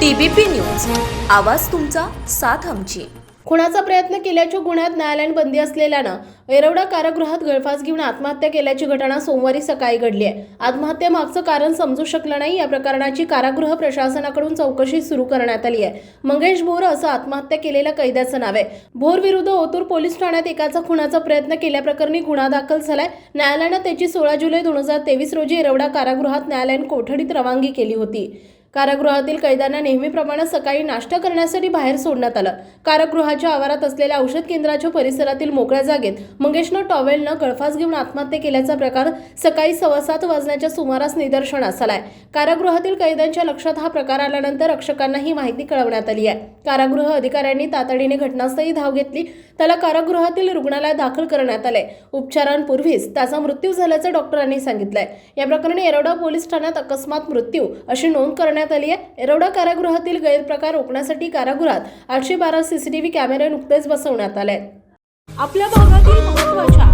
TBP news. आवाज तुमचा साथ आमची. खुणाचा प्रयत्न केल्याच्या गुन्ह्यात न्यायालयीन बंदी असलेल्यानं येरवडा कारागृहात गळफास घेऊन आत्महत्या केल्याची घटना सोमवारी सकाळी घडली आहे. आत्महत्या मागचं कारण समजू शकलं नाही या प्रकरणाची कारागृह प्रशासनाकडून चौकशी सुरू करण्यात आली आहे. मंगेश भोर असं आत्महत्या केलेल्या कैद्याचं नाव आहे. भोर विरुद्ध ओतूर पोलीस ठाण्यात एकाचा खुनाचा प्रयत्न केल्याप्रकरणी गुन्हा दाखल झालाय. न्यायालयानं त्याची सोळा जुलै दोन हजार तेवीस रोजी येरवडा कारागृहात न्यायालयीन कोठडीत रवानगी केली होती. कारागृहातील कैद्यांना नेहमीप्रमाणे सकाळी नाश्ता करण्यासाठी बाहेर सोडण्यात आलं. कारागृहाच्या आवारात असलेल्या औषध केंद्राच्या परिसरातील मोकळ्या जागेत मंगेशनं टॉवेलनं गळफास घेऊन आत्महत्या केल्याचा प्रकार सकाळी सव्वा सात वाजण्याच्या सुमारास निदर्शनास आलाय. कारागृहातील कैद्यांच्या लक्षात हा प्रकार आल्यानंतर रक्षकांना ही माहिती कळवण्यात आली आहे. कारागृह अधिकाऱ्यांनी तातडीने घटनास्थळी धाव घेतली. त्याला कारागृहातील रुग्णालयात दाखल करण्यात आले उपचारांपूर्वीच त्याचा मृत्यू झाल्याचं डॉक्टरांनी सांगितलंय. या प्रकरणी येरवडा पोलीस ठाण्यात अकस्मात मृत्यू अशी नोंद करण्यात आली आहे. एरोडा कारागृहातील गैरप्रकार रोखण्यासाठी कारागृहात आठशे बारा सीसीटीव्ही कॅमेरे नुकतेच बसवण्यात आले आपल्या भागातील महत्त्वाच्या